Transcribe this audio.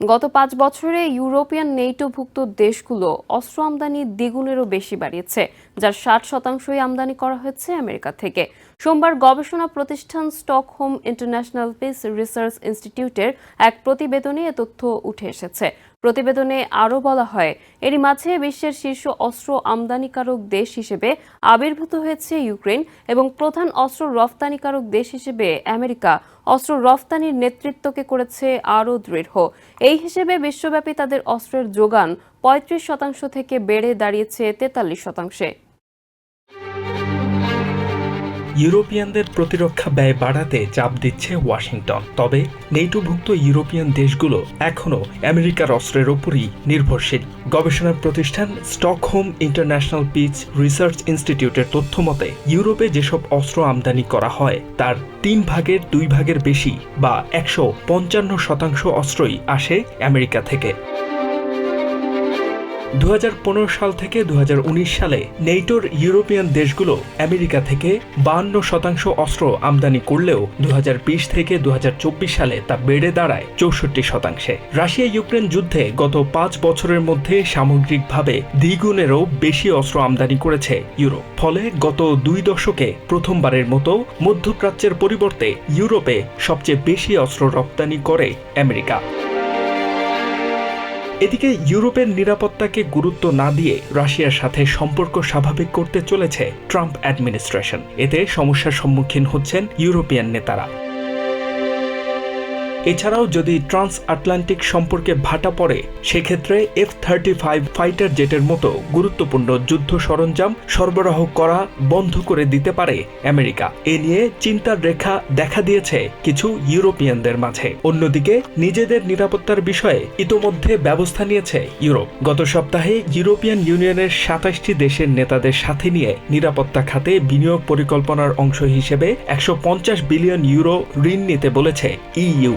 গত পাঁচ বছরে ইউরোপিয়ান নেইটোভুক্ত দেশগুলো অস্ত্র আমদানি দ্বিগুণেরও বেশি বাড়িয়েছে, যার ষাট শতাংশই আমদানি করা হয়েছে আমেরিকা থেকে। সোমবার গবেষণা প্রতিষ্ঠান স্টকহোম ইন্টারন্যাশনাল পিস রিসার্চ ইনস্টিটিউটের এক প্রতিবেদনে এ তথ্য উঠে এসেছে। প্রতিবেদনে আরও বলা হয়, এরই মাঝে বিশ্বের শীর্ষ অস্ত্র আমদানিকারক দেশ হিসেবে আবির্ভূত হয়েছে ইউক্রেন এবং প্রধান অস্ত্র রফতানিকারক দেশ হিসেবে আমেরিকা। অস্ত্র রফতানির নেতৃত্বকে করেছে আরও দৃঢ়। এই হিসেবে বিশ্বব্যাপী তাদের অস্ত্রের যোগান পঁয়ত্রিশ শতাংশ থেকে বেড়ে দাঁড়িয়েছে তেতাল্লিশ শতাংশে। ইউরোপিয়ানদের প্রতিরক্ষা ব্যয় বাড়াতে চাপ দিচ্ছে ওয়াশিংটন। তবে নেটোভুক্ত ইউরোপিয়ান দেশগুলো এখনও আমেরিকার অস্ত্রের ওপরই নির্ভরশীল। গবেষণা প্রতিষ্ঠান স্টকহোম ইন্টারন্যাশনাল পিচ রিসার্চ ইনস্টিটিউটের তথ্য মতে, ইউরোপে যেসব অস্ত্র আমদানি করা হয়, তার তিন ভাগের দুই ভাগের বেশি বা একশো পঞ্চান্ন শতাংশ অস্ত্রই আসে আমেরিকা থেকে। দু হাজার পনেরো সাল থেকে দুহাজার উনিশ সালে নেটোর ইউরোপিয়ান দেশগুলো আমেরিকা থেকে বান্ন শতাংশ অস্ত্র আমদানি করলেও দুহাজার বিশ থেকে দুহাজার চব্বিশ সালে তা বেড়ে দাঁড়ায় চৌষট্টি শতাংশে। রাশিয়া ইউক্রেন যুদ্ধে গত পাঁচ বছরের মধ্যে সামগ্রিকভাবে দ্বিগুণেরও বেশি অস্ত্র আমদানি করেছে ইউরোপ। ফলে গত দুই দশকে প্রথমবারের মতো মধ্যপ্রাচ্যের পরিবর্তে ইউরোপে সবচেয়ে বেশি অস্ত্র রপ্তানি করে আমেরিকা। এদিকে ইউরোপের নিরাপত্তাকে গুরুত্ব না দিয়ে রাশিয়ার সাথে সম্পর্ক স্বাভাবিক করতে চলেছে ট্রাম্প অ্যাডমিনিস্ট্রেশন। এতে সমস্যার সম্মুখীন হচ্ছেন ইউরোপিয়ান নেতারা। এছাড়াও যদি ট্রান্স আটলান্টিক সম্পর্কে ভাটা পড়ে, সেক্ষেত্রে এফ থার্টি ফাইভ ফাইটার জেটের মতো গুরুত্বপূর্ণ যুদ্ধ সরঞ্জাম সরবরাহ করা বন্ধ করে দিতে পারে আমেরিকা। এ নিয়ে চিন্তার রেখা দেখা দিয়েছে কিছু ইউরোপিয়ানদের মাঝে। অন্যদিকে, নিজেদের নিরাপত্তার বিষয়ে ইতোমধ্যে ব্যবস্থা নিয়েছে ইউরোপ। গত সপ্তাহে ইউরোপিয়ান ইউনিয়নের সাতাশটি দেশের নেতাদের সাথে নিয়ে নিরাপত্তা খাতে বিনিয়োগ পরিকল্পনার অংশ হিসেবে একশো পঞ্চাশ বিলিয়ন ইউরো ঋণ নিতে বলেছে EU.